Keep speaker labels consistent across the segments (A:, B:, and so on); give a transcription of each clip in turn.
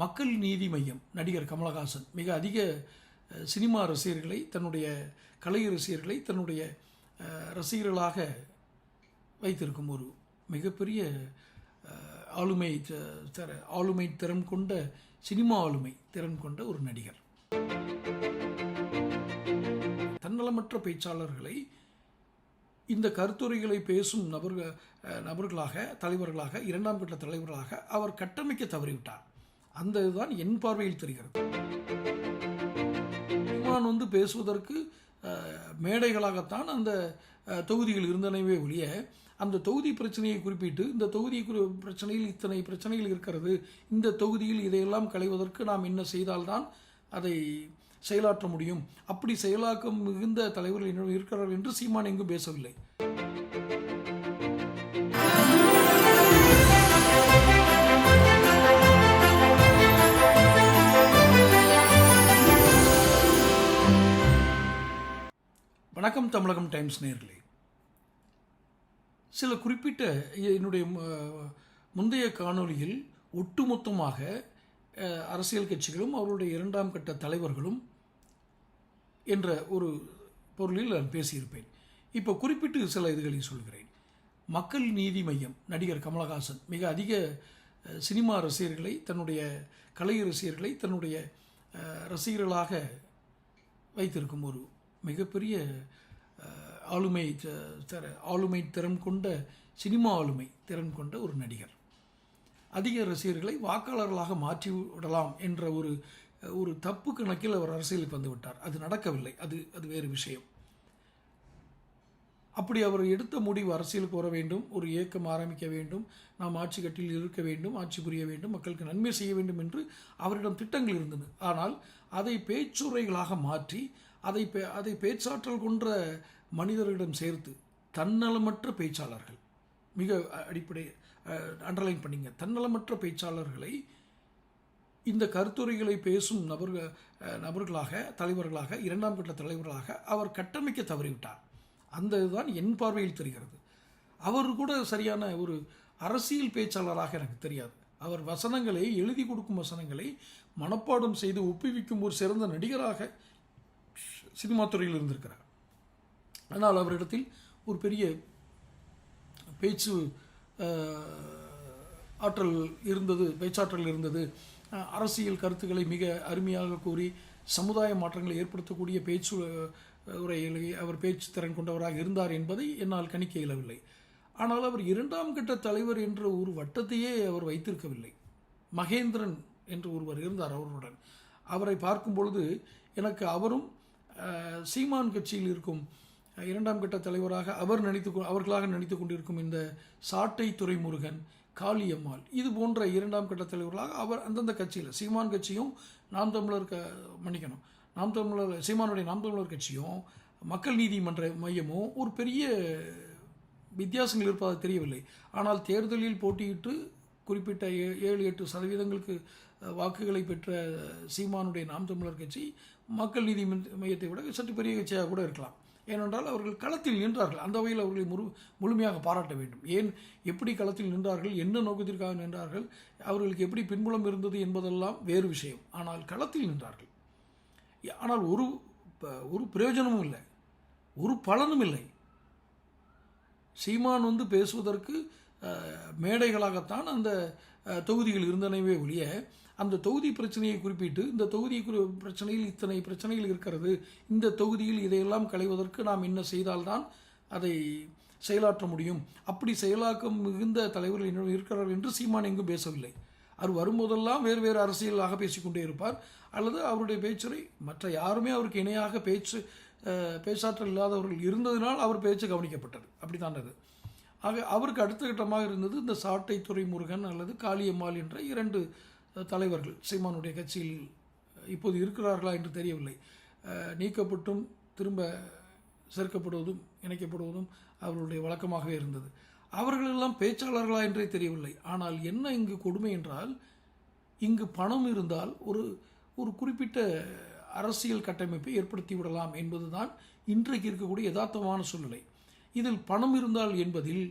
A: மக்கள் நீதி மையம் நடிகர் கமலஹாசன். மிக அதிக சினிமா ரசிகர்களை தன்னுடைய கலை ரசிகர்களை தன்னுடைய ரசிகர்களாக வைத்திருக்கும் ஒரு மிகப்பெரிய ஆளுமை தர ஆளுமை திறன் கொண்ட சினிமா ஆளுமை திறன் கொண்ட ஒரு நடிகர். தன்னலமற்ற பேச்சாளர்களை இந்த கருத்துரைகளை பேசும் நபர்கள் நபர்களாக தலைவர்களாக இரண்டாம் கட்ட தலைவர்களாக அவர் கட்டமைக்க தவறிவிட்டார். அந்த இதுதான் என் பார்வையில் தெரிகிறது. சீமான் வந்து பேசுவதற்கு மேடைகளாகத்தான் அந்த தொகுதிகள் இருந்தனவே ஒழிய அந்த தொகுதி பிரச்சனையை குறிப்பிட்டு இந்த தொகுதி பிரச்சனையில் இத்தனை பிரச்சனைகள் இருக்கிறது இந்த தொகுதியில் இதையெல்லாம் களைவதற்கு நாம் என்ன செய்தால்தான் அதை செயலாற்ற முடியும்? அப்படி செயலாக்கம் மிகுந்த தலைவர்கள் இன்னும் இருக்கிறார்கள் என்று சீமான் எங்கும் பேசவில்லை. வணக்கம் தமிழகம் டைம்ஸ் நேர்களே சில குறிப்பிட்ட என்னுடைய முந்தைய காணொளியில் ஒட்டுமொத்தமாக அரசியல் கட்சிகளும் அவருடைய இரண்டாம் கட்ட தலைவர்களும் என்ற ஒரு பொருளில் நான் பேசியிருப்பேன். இப்போ குறிப்பிட்டு சில இதுகளை சொல்கிறேன். மக்கள் நீதி மையம் நடிகர் கமலஹாசன் மிக அதிக சினிமா ரசிகர்களை தன்னுடைய கலை ரசிகர்களை தன்னுடைய ரசிகர்களாக வைத்திருக்கும் ஒரு மிகப்பெரிய ஆளுமை த- ஆளுமை திறன் கொண்ட சினிமா ஆளுமை திறன் கொண்ட ஒரு நடிகர். அதிக ரசிகர்களை வாக்காளர்களாக மாற்றி விடலாம் என்ற ஒரு ஒரு தப்பு கணக்கில் அவர் அரசியலுக்கு வந்து விட்டார். அது நடக்கவில்லை. அது அது வேறு விஷயம். அப்படி அவர் எடுத்த முடிவு அரசியலுக்கு வர வேண்டும் ஒரு இயக்கம் ஆரம்பிக்க வேண்டும் நாம் ஆட்சி கட்டில் இருக்க வேண்டும் ஆட்சி புரிய வேண்டும் மக்களுக்கு நன்மை செய்ய வேண்டும் என்று அவரிடம் திட்டங்கள் இருந்தது ஆனால் அதை பேச்சுரைகளாக மாற்றி அதை பே- அதை பேச்சாற்றல் கொன்ற மனிதர்களிடம் சேர்த்து தன்னலமற்ற பேச்சாளர்கள். மிக அடிப்படை அண்டர்லைன் பண்ணிங்க. தன்னலமற்ற பேச்சாளர்களை இந்த கருத்துரைகளை பேசும் நபர்கள் நபர்களாக தலைவர்களாக இரண்டாம் கட்ட தலைவர்களாக அவர் கட்டமைக்க தவறிவிட்டார். அந்த இதுதான் என் பார்வையில் தெரிகிறது. அவர் கூட சரியான ஒரு அரசியல் பேச்சாளராக எனக்கு தெரியாது. அவர் வசனங்களை எழுதி கொடுக்கும் வசனங்களை மனப்பாடம் செய்து ஒப்புவிக்கும் ஒரு சிறந்த நடிகராக சினிமா துறையில் இருந்திருக்கிறார். ஆனால் அவரிடத்தில் ஒரு பெரிய பேச்சு ஆற்றல் இருந்தது பேச்சாற்றல் இருந்தது. அரசியல் கருத்துக்களை மிக அருமையாக கூறி சமுதாய மாற்றங்களை ஏற்படுத்தக்கூடிய பேச்சு அஹ், அவர் பேச்சு திறன் கொண்டவராக இருந்தார் என்பதை என்னால் கணிக்க இயலவில்லை. ஆனால் அவர் இரண்டாம் கட்ட தலைவர் என்ற ஒரு வட்டத்தையே அவர் வைத்திருக்கவில்லை. மகேந்திரன் என்று ஒருவர் இருந்தார் அவருடன். அவரை பார்க்கும் பொழுது எனக்கு அவரும் சீமான் கட்சியில் இருக்கும் இரண்டாம் கட்ட தலைவராக அவர் நினைத்து அவர்களாக நினைத்து கொண்டிருக்கும் இந்த சாட்டை துறைமுருகன் காளியம்மாள் இது போன்ற இரண்டாம் கட்ட தலைவர்களாக அவர் அந்தந்த கட்சியில் சீமான் கட்சியும் நாம் தமிழர் க மன்னிக்கணும். நாம் தமிழர் சீமானுடைய நாம் தமிழர் கட்சியும் மக்கள் நீதிமன்ற மையமும் ஒரு பெரிய வித்தியாசங்கள் இருப்பதாக தெரியவில்லை. ஆனால் தேர்தலில் போட்டியிட்டு குறிப்பிட்ட ஏ- ஏழு எட்டு சதவீதங்களுக்கு வாக்குகளை பெற்ற சீமானுடைய நாம் தமிழர் கட்சி மக்கள் நீதி மையத்தை விட சற்று பெரிய கட்சியாக கூட இருக்கலாம். ஏனென்றால் அவர்கள் களத்தில் நின்றார்கள். அந்த வகையில் அவர்களை முழு முழுமையாக பாராட்ட வேண்டும். ஏன்? எப்படி களத்தில் நின்றார்கள்? என்ன நோக்கத்திற்காக நின்றார்கள்? அவர்களுக்கு எப்படி பின்புலம் இருந்தது என்பதெல்லாம் வேறு விஷயம். ஆனால் களத்தில் நின்றார்கள். ஆனால் ஒரு ப- ஒரு பிரயோஜனமும் இல்லை. ஒரு பலனும் இல்லை. சீமான் வந்து பேசுவதற்கு மேடைகளாகத்தான் அந்த தொகுதிகள் இருந்தனவே ஒழிய அந்த தொகுதி பிரச்சனையை குறிப்பிட்டு இந்த தொகுதி பிரச்சனையில் இத்தனை பிரச்சனைகள் இருக்கிறது இந்த தொகுதியில் இதையெல்லாம் களைவதற்கு நாம் என்ன செய்தால்தான் அதை செயலாற்ற முடியும்? அப்படி செயலாக்கம் மிகுந்த தலைவர்கள் என்ன இருக்கிறார்கள் என்று சீமான் எங்கும் பேசவில்லை. அவர் வரும்போதெல்லாம் வேறு வேறு அரசியலாக பேசிக்கொண்டே இருப்பார். அல்லது அவருடைய பேச்சுரை மற்ற யாருமே அவருக்கு இணையாக பேச்சு பேச்சாற்றல் இல்லாதவர்கள் இருந்ததினால் அவர் பேச்சு கவனிக்கப்பட்டது. அப்படித்தான் அது. ஆக அவருக்கு அடுத்த கட்டமாக இருந்தது இந்த சாட்டை துரைமுருகன் அல்லது காளியம்மாள் என்ற இரண்டு தலைவர்கள் சீமானுடைய கட்சியில் இப்போது இருக்கிறார்களா என்று தெரியவில்லை. நீக்கப்பட்டும் திரும்ப சேர்க்கப்படுவதும் இணைக்கப்படுவதும் அவர்களுடைய வழக்கமாகவே இருந்தது. அவர்களெல்லாம் பேச்சாளர்களா என்றே தெரியவில்லை. ஆனால் என்ன இங்கு கொடுமை என்றால் இங்கு பணம் இருந்தால் ஒரு ஒரு குறிப்பிட்ட அரசியல் கட்டமைப்பை ஏற்படுத்தி விடலாம் என்பதுதான் இன்றைக்கு இருக்கக்கூடிய யதார்த்தமான சூழ்நிலை. இதில் பணம் இருந்தால் என்பதில்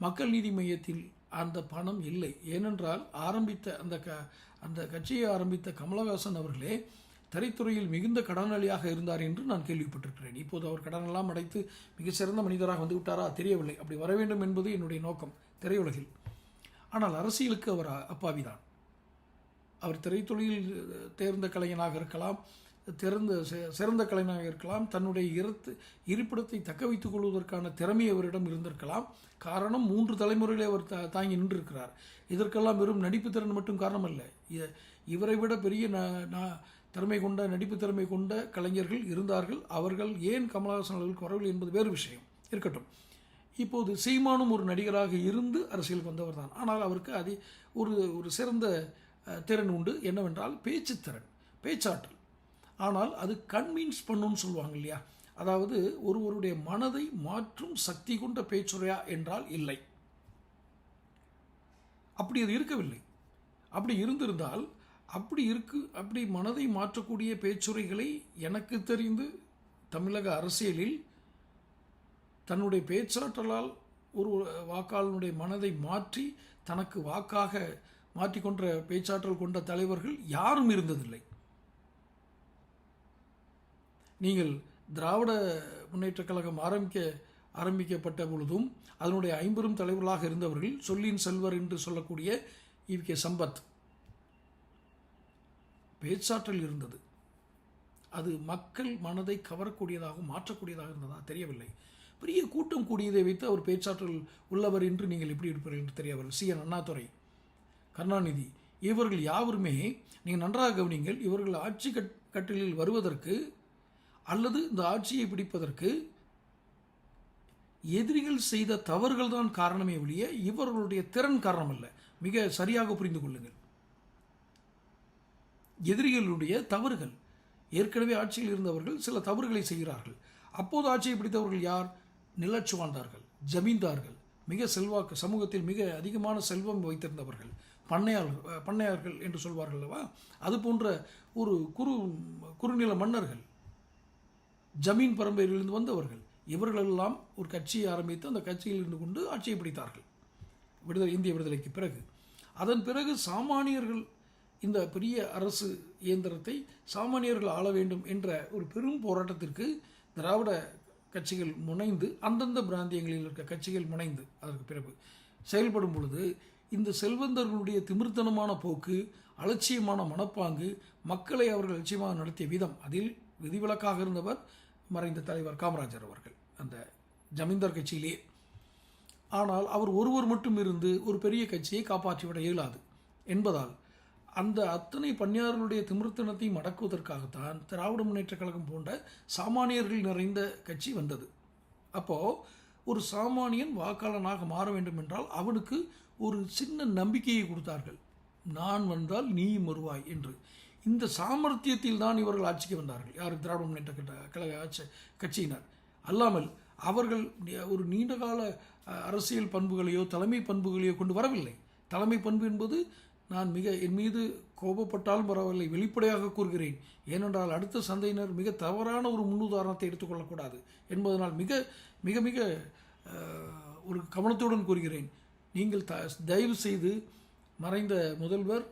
A: மக்கள் நீதி மையத்தில் அந்த பணம் இல்லை. ஏனென்றால் ஆரம்பித்த அந்த க அந்த கட்சியை ஆரம்பித்த கமலஹாசன் அவர்களே தரைத்துறையில் மிகுந்த கடனாளியாக இருந்தார் என்று நான் கேள்விப்பட்டிருக்கிறேன். இப்போது அவர் கடனெல்லாம் அடைத்து மிக சிறந்த மனிதராக வந்து விட்டாரா? தெரியவில்லை. அப்படி வர வேண்டும் என்பது என்னுடைய நோக்கம். திரையுலகில். ஆனால் அரசியலுக்கு அவர் அப்பாவிதான். அவர் திரைத்துறையில் தேர்ந்த கலைஞனாக இருக்கலாம் திறந்த சிறந்த கலைஞனாக இருக்கலாம். தன்னுடைய இருத்து இருப்பிடத்தை தக்க வைத்துக் கொள்வதற்கான திறமை அவரிடம் இருந்திருக்கலாம். காரணம் மூன்று தலைமுறையிலே அவர் தா தாங்கி நின்றிருக்கிறார். இதற்கெல்லாம் வெறும் நடிப்பு திறன் மட்டும் காரணம் அல்ல இவரை விட பெரிய திறமை கொண்ட நடிப்பு திறமை கொண்ட கலைஞர்கள் இருந்தார்கள். அவர்கள் ஏன் கமலஹாசன் அவர்களுக்கு வரவில்லை என்பது வேறு விஷயம். இருக்கட்டும். இப்போது சீமானும் ஒரு நடிகராக இருந்து அரசியலுக்கு வந்தவர் தான். ஆனால் அவருக்கு அது ஒரு ஒரு சிறந்த திறன் உண்டு. என்னவென்றால் பேச்சுத்திறன் பேச்சாற்றல். ஆனால் அது கன்வின்ஸ் பண்ணுன்னு சொல்லுவாங்க இல்லையா? அதாவது ஒருவருடைய மனதை மாற்றும் சக்தி கொண்ட பேச்சுரையா என்றால் இல்லை. அப்படி அது இருக்கவில்லை. அப்படி இருந்திருந்தால் அப்படி இருக்கு அப்படி மனதை மாற்றக்கூடிய பேச்சுரைகளை எனக்கு தெரிந்து தமிழக அரசியலில் தன்னுடைய பேச்சாற்றலால் ஒரு வாக்காளனுடைய மனதை மாற்றி தனக்கு வாக்காக மாற்றிக்கொண்ட பேச்சாற்றல் கொண்ட தலைவர்கள் யாரும் இருந்ததில்லை. நீங்கள் திராவிட முன்னேற்றக் கழகம் ஆரம்பிக்க ஆரம்பிக்கப்பட்ட பொழுதும் அதனுடைய ஐம்பெரும் தலைவர்களாக இருந்தவர்கள் சொல்லின் செல்வர் என்று சொல்லக்கூடிய இ கே சம்பத் பேச்சாற்றல் இருந்தது. அது மக்கள் மனதை கவரக்கூடியதாகவும் மாற்றக்கூடியதாக இருந்ததா தெரியவில்லை. பெரிய கூட்டம் கூடியதை வைத்து அவர் பேச்சாற்றல் உள்ளவர் என்று நீங்கள் எப்படி இருப்பீர்கள் என்று தெரியவர் சி. என். அண்ணாதுரை கருணாநிதி இவர்கள் யாவருமே நீங்கள் நன்றாக கவனிங்கள் இவர்கள் ஆட்சி கட் கட்டிலில் வருவதற்கு அல்லது இந்த ஆட்சியை பிடிப்பதற்கு எதிரிகள் செய்த தவறுகள் தான் காரணமே ஒழிய இவர்களுடைய திறன் காரணம் அல்ல மிக சரியாக புரிந்து கொள்ளுங்கள். எதிரிகளுடைய தவறுகள். ஏற்கனவே ஆட்சியில் இருந்தவர்கள் சில தவறுகளை செய்கிறார்கள். அப்போது ஆட்சியை பிடித்தவர்கள் யார்? நிலச்சுவாண்டார்கள் ஜமீன்தார்கள். மிக செல்வாக்கு சமூகத்தில் மிக அதிகமான செல்வம் வைத்திருந்தவர்கள். பண்ணையார் பண்ணையார்கள் என்று சொல்வார்கள் அல்லவா? அது போன்ற ஒரு குறு குறுநில மன்னர்கள். ஜமீன் பரம்பரையிலிருந்து வந்தவர்கள். இவர்களெல்லாம் ஒரு கட்சியை ஆரம்பித்து அந்த கட்சியில் இருந்து கொண்டு ஆட்சியை பிடித்தார்கள். விடுதலை இந்திய விடுதலைக்கு பிறகு. அதன் பிறகு சாமானியர்கள் இந்த பெரிய அரசு இயந்திரத்தை சாமானியர்கள் ஆள வேண்டும் என்ற ஒரு பெரும் போராட்டத்திற்கு திராவிட கட்சிகள் முனைந்து அந்தந்த பிராந்தியங்களில் இருக்க கட்சிகள் முனைந்து அதற்கு பிறகு செயல்படும் பொழுது இந்த செல்வந்தர்களுடைய திமிர்த்தனமான போக்கு அலட்சியமான மனப்பாங்கு மக்களை அவர்கள் அலட்சியமாக நடத்திய விதம் அதில் விதிவிலக்காக இருந்தவர் மறைந்த தலைவர் காமராஜர் அவர்கள் அந்த ஜமீன்தார் கட்சியிலே. ஆனால் அவர் ஒருவர் மட்டும் இருந்து ஒரு பெரிய கட்சியை காப்பாற்றிவிட இயலாது என்பதால் அந்த அத்தனை பணியாளர்களுடைய திமிர்த்தனத்தை மடக்குவதற்காகத்தான் திராவிட முன்னேற்றக் கழகம் போன்ற சாமானியர்கள் நிறைந்த கட்சி வந்தது. அப்போ ஒரு சாமானியன் வாக்காளனாக மாற வேண்டும் என்றால் அவனுக்கு ஒரு சின்ன நம்பிக்கையை கொடுத்தார்கள். நான் வந்தால் நீயும் வருவாய் என்று இந்த சாமர்த்தியத்தில் தான் இவர்கள் ஆட்சிக்கு வந்தார்கள். யார் திராவிட முன்னேற்ற கழக- ஆட்சி கட்சியினர் அல்லாமல் அவர்கள் ஒரு நீண்டகால அரசியல் பண்புகளையோ தலைமை பண்புகளையோ கொண்டு வரவில்லை. தலைமை பண்பு என்பது நான் மிக என் மீது கோபப்பட்டாலும் பரவாயில்லை வெளிப்படையாக கூறுகிறேன். ஏனென்றால் அடுத்த சந்தையினர் மிக தவறான ஒரு முன்னுதாரணத்தை எடுத்துக்கொள்ளக்கூடாது என்பதனால் மிக மிக மிக ஒரு கவனத்துடன் கூறுகிறேன். நீங்கள் த தயவு செய்து மறைந்த முதல்வர்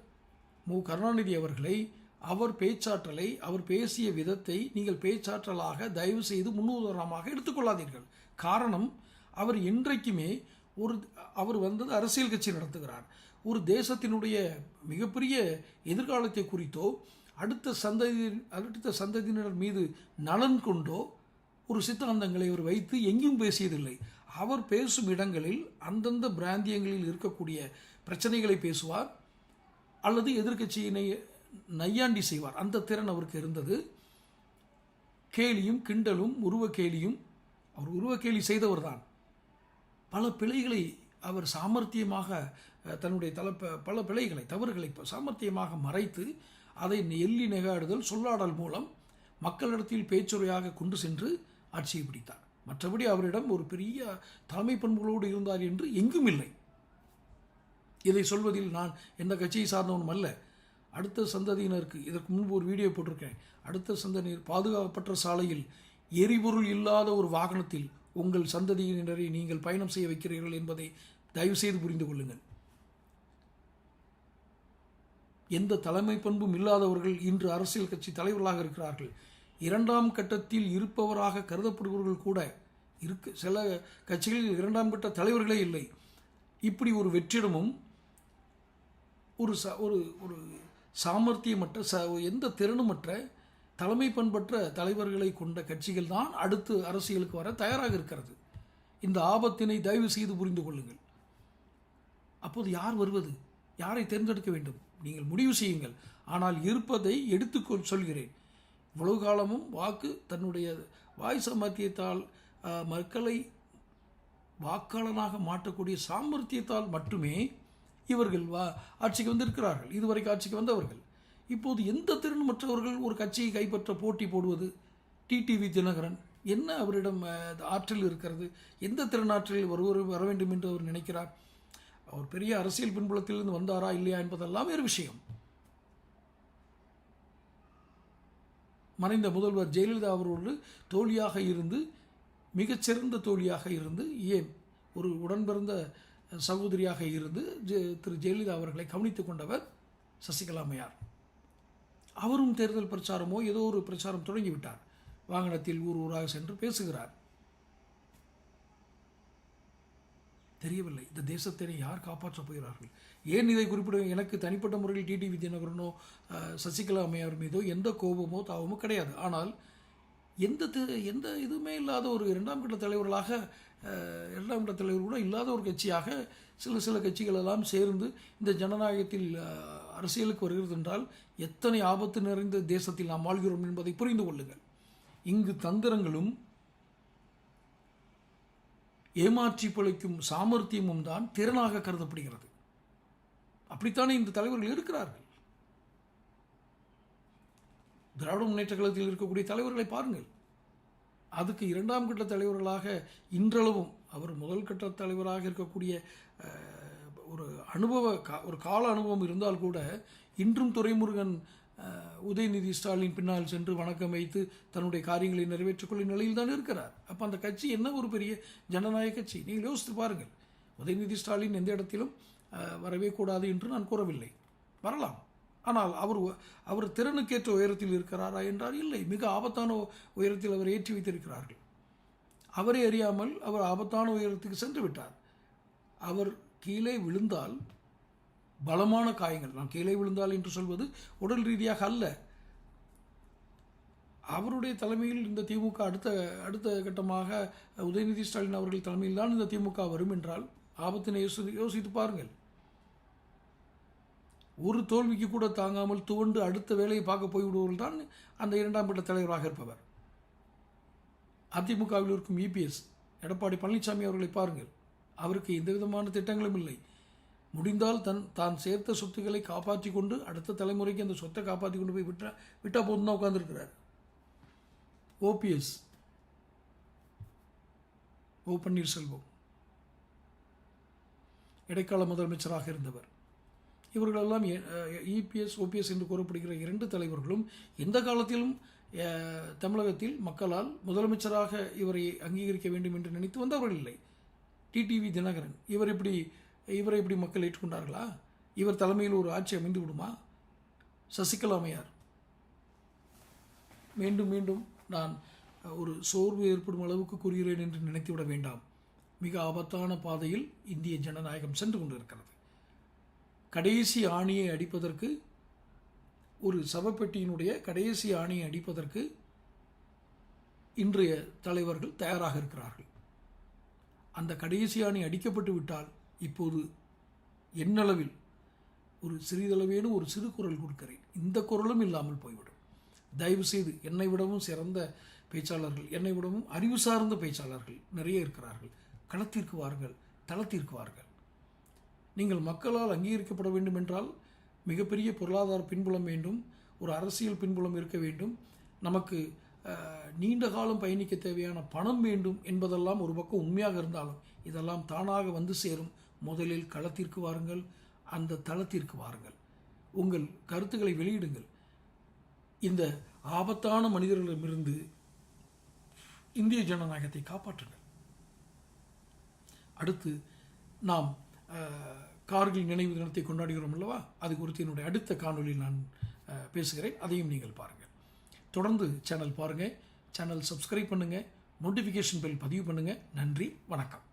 A: மு. கருணாநிதி அவர்களை அவர் பேச்சாற்றலை அவர் பேசிய விதத்தை நீங்கள் பேச்சாற்றலாக தயவு செய்து முன்னுதாரணமாக எடுத்துக்கொள்ளாதீர்கள். காரணம் அவர் இன்றைக்குமே ஒரு அவர் வந்தது அரசியல் கட்சி நடத்துகிறார். ஒரு தேசத்தினுடைய மிகப்பெரிய எதிர்காலத்தை குறித்தோ அடுத்த சந்ததி அடுத்த சந்ததியினர் மீது நலன் கொண்டோ ஒரு சித்தாந்தங்களை அவர் வைத்து எங்கேயும் பேசியதில்லை. அவர் பேசும் இடங்களில் அந்தந்த பிராந்தியங்களில் இருக்கக்கூடிய பிரச்சனைகளை பேசுவார் அல்லது எதிர்க்கட்சியினை நையாண்டி செய்வார். அந்த திறன் அவருக்கு இருந்தது. கேலியும் கிண்டலும் உருவக்கேலியும் அவர் உருவக்கேலி செய்தவர் தான் பல பிழைகளை அவர் சாமர்த்தியமாக தன்னுடைய தல பல பிழைகளை தவறுகளை சாமர்த்தியமாக மறைத்து அதை எள்ளி நெகாடுதல் சொல்லாடல் மூலம் மக்களிடத்தில் பேச்சுரையாக கொண்டு சென்று ஆட்சியை பிடித்தார். மற்றபடி அவரிடம் ஒரு பெரிய தலைமை பண்புகளோடு இருந்தார் என்று எங்கும் இல்லை இதை சொல்வதில் நான் எந்த கட்சியை சார்ந்தவனும் அல்ல. அடுத்த சந்ததியினருக்கு இதற்கு முன்பு ஒரு வீடியோ போட்டிருக்கேன். அடுத்த சந்ததியினர் பாதுகாப்பற்ற சாலையில் எரிபொருள் இல்லாத ஒரு வாகனத்தில் உங்கள் சந்ததியினரை நீங்கள் பயணம் செய்ய வைக்கிறீர்கள் என்பதை தயவு செய்து புரிந்து கொள்ளுங்கள். எந்த தலைமை பண்பும் இல்லாதவர்கள் இன்று அரசியல் கட்சி தலைவர்களாக இருக்கிறார்கள். இரண்டாம் கட்டத்தில் இருப்பவராக கருதப்படுபவர்கள் கூட இருக்கு சில கட்சிகளில் இரண்டாம் கட்ட தலைவர்களே இல்லை. இப்படி ஒரு வெற்றிடமும் ஒரு ச ஒரு ஒரு சாமர்த்தியமற்ற ச எந்த திறனுமற்ற தலைமை பண்பற்ற தலைவர்களை கொண்ட கட்சிகள் தான் அடுத்து அரசியலுக்கு வர தயாராக இருக்கிறது. இந்த ஆபத்தினை தயவு செய்து புரிந்து கொள்ளுங்கள். அப்போது யார் வருவது? யாரை தேர்ந்தெடுக்க வேண்டும்? நீங்கள் முடிவு செய்யுங்கள். ஆனால் இருப்பதை எடுத்துக்கொள் சொல்கிறேன். இவ்வளவு காலமும் வாக்கு தன்னுடைய வாய் சாமர்த்தியத்தால் மக்களை வாக்காளனாக மாற்றக்கூடிய சாமர்த்தியத்தால் மட்டுமே இவர்கள் வா ஆட்சிக்கு வந்திருக்கிறார்கள். இதுவரைக்கும் ஆட்சிக்கு வந்தவர்கள். இப்போது எந்த திறனுமற்றவர்கள் ஒரு கட்சியை கைப்பற்ற போட்டி போடுவது? டிடிவி தினகரன். என்ன அவரிடம் அஹ், ஆற்றல் இருக்கிறது? எந்த திறனாற்றலில் ஒருவர் வர வேண்டும் என்று அவர் நினைக்கிறார்? அவர் பெரிய அரசியல் பின்புலத்திலிருந்து வந்தாரா இல்லையா என்பதெல்லாம் வேறு விஷயம். மறைந்த முதல்வர் ஜெயலலிதா அவரோடு தோழியாக இருந்து மிகச்சிறந்த தோழியாக இருந்து ஏன்? ஒரு உடன்பிறந்த சகோதரியாக இருந்து திரு ஜெயலலிதா அவர்களை கவனித்துக் கொண்டவர் சசிகலாமையார். அவரும் தேர்தல் பிரச்சாரமோ ஏதோ ஒரு பிரச்சாரம் தொடங்கிவிட்டார். வாகனத்தில் ஊர் ஊராக சென்று பேசுகிறார். தெரியவில்லை. இந்த தேசத்தினை யார் காப்பாற்றப் போகிறார்கள்? ஏன் இதை குறிப்பிட எனக்கு தனிப்பட்ட முறையில் டிடி வித்யாநகரனோ சசிகலா அம்மையார் மீதோ எந்த கோபமோ தாவமோ கிடையாது. ஆனால் எந்த எந்த இதுவுமே இல்லாத ஒரு இரண்டாம் கட்ட தலைவர்களாக இரண்டாம் இட தலைவர் கூட இல்லாத ஒரு கட்சியாக சில சில கட்சிகள் எல்லாம் சேர்ந்து இந்த ஜனநாயகத்தில் அரசியலுக்கு வருகிறது என்றால் எத்தனை ஆபத்து நிறைந்த தேசத்தில் நாம் வாழ்கிறோம் என்பதை புரிந்து கொள்ளுங்கள். இங்கு தந்திரங்களும் ஏமாற்றி பிழைக்கும் சாமர்த்தியமும் தான் திறனாக கருதப்படுகிறது. அப்படித்தானே இந்த தலைவர்கள் இருக்கிறார்கள்? திராவிட முன்னேற்ற கழகத்தில் இருக்கக்கூடிய தலைவர்களை பாருங்கள். அதுக்கு இரண்டாம் கட்ட தலைவர்களாக இன்றளவும் அவர் முதல் கட்ட தலைவராக இருக்கக்கூடிய ஒரு அனுபவ கா- ஒரு கால அனுபவம் இருந்தால் கூட இன்றும் துரைமுருகன் உதயநிதி ஸ்டாலின் பின்னால் சென்று வணக்கம் வைத்து தன்னுடைய காரியங்களை நிறைவேற்றிக்கொள்ளும் நிலையில் தான் இருக்கிறார். அப்போ அந்த கட்சி என்ன ஒரு பெரிய ஜனநாயக கட்சி? நீங்கள் யோசித்து பாருங்கள். உதயநிதி ஸ்டாலின் எந்த இடத்திலும் வரவே கூடாது என்று நான் கூறவில்லை. வரலாம். ஆனால் அவர் அவர் திறனுக்கேற்ற உயரத்தில் இருக்கிறாரா என்றால் இல்லை. மிக ஆபத்தான உயரத்தில் அவர் ஏற்றி வைத்திருக்கிறார்கள். அவரே அறியாமல் அவர் ஆபத்தான உயரத்துக்கு சென்று விட்டார். அவர் கீழே விழுந்தால் பலமான காயங்கள் நான் கீழே விழுந்தால் என்று சொல்வது உடல் ரீதியாக அல்ல. அவருடைய தலைமையில் இந்த திமுக அடுத்த அடுத்த கட்டமாக உதயநிதி ஸ்டாலின் அவர்கள் தலைமையில் தான் இந்த திமுக வரும் என்றால் ஆபத்தினை யோசி யோசித்து பாருங்கள். ஒரு தோல்விக்கு கூட தாங்காமல் துவண்டு அடுத்த வேலையை பார்க்க போய்விடுவர்கள் தான் அந்த இரண்டாம் கட்ட தலைவராக இருப்பவர். அதிமுகவில் இருக்கும் இபிஎஸ் எடப்பாடி பழனிசாமி அவர்களை பாருங்கள். அவருக்கு எந்த விதமான திட்டங்களும் இல்லை. முடிந்தால் தன் தான் சேர்த்த சொத்துக்களை காப்பாற்றி கொண்டு அடுத்த தலைமுறைக்கு அந்த சொத்தை காப்பாற்றி கொண்டு போய் விட்டா விட்டா போதும் தான் உட்காந்துருக்கிறார் ஓபிஎஸ் ஓ பன்னீர்செல்வம் இடைக்கால முதலமைச்சராக இருந்தவர். இவர்களெல்லாம் இபிஎஸ் ஓபிஎஸ் என்று கூறப்படுகிற இரண்டு தலைவர்களும் எந்த காலத்திலும் தமிழகத்தில் மக்களால் முதலமைச்சராக இவரை அங்கீகரிக்க வேண்டும் என்று நினைத்து வந்தவர்கள் இல்லை. டிடிவி தினகரன். இவர் இப்படி இவரை இப்படி மக்கள் ஏற்றுக்கொண்டார்களா? இவர் தலைமையில் ஒரு ஆட்சி அமைந்து விடுமா? சசிகலா அம்மையார். மீண்டும் மீண்டும் நான் ஒரு சோர்வு ஏற்படும் அளவுக்கு கூறுகிறேன் என்று நினைத்துவிட வேண்டாம். மிக ஆபத்தான பாதையில் இந்திய ஜனநாயகம் சென்று கொண்டிருக்கிறது. கடைசி ஆணியை அடிப்பதற்கு ஒரு சவப்பெட்டியினுடைய கடைசி ஆணியை அடிப்பதற்கு இன்றைய தலைவர்கள் தயாராக இருக்கிறார்கள். அந்த கடைசி ஆணி அடிக்கப்பட்டு விட்டால் இப்போது என்னளவில் ஒரு சிறிதளவேனும் ஒரு சிறு குரல் கொடுக்கிறேன். இந்த குரலும் இல்லாமல் போய்விடும். தயவு செய்து என்னை விடவும் சிறந்த பேச்சாளர்கள் என்னை விடவும் அறிவு சார்ந்த பேச்சாளர்கள் நிறைய இருக்கிறார்கள். களத்திற்கு வாருங்கள் தளத்திற்கு வாருங்கள். நீங்கள் மக்களால் அங்கீகரிக்கப்பட வேண்டும் என்றால் மிகப்பெரிய பொருளாதார பின்புலம் வேண்டும் ஒரு அரசியல் பின்புலம் இருக்க வேண்டும். நமக்கு நீண்ட காலம் பயணிக்க தேவையான பணம் வேண்டும் என்பதெல்லாம் ஒரு பக்கம் உண்மையாக இருந்தாலும் இதெல்லாம் தானாக வந்து சேரும். முதலில் களத்திற்கு வாருங்கள் அந்த தளத்திற்கு வாருங்கள். உங்கள் கருத்துக்களை வெளியிடுங்கள். இந்த ஆபத்தான மனிதர்களிடமிருந்து இந்திய ஜனநாயகத்தை காப்பாற்றுங்கள். அடுத்து நாம் கார்கில் நினைவு தினத்தை கொண்டாடுகிறோம் அல்லவா? அது குறித்து என்னுடைய அடுத்த காணொலியில் நான் பேசுகிறேன். அதையும் நீங்கள் பாருங்கள். தொடர்ந்து சேனல் பாருங்கள் சேனல் சப்ஸ்கிரைப் பண்ணுங்கள் நோட்டிஃபிகேஷன் பெல் பதிவு பண்ணுங்கள் நன்றி. வணக்கம்.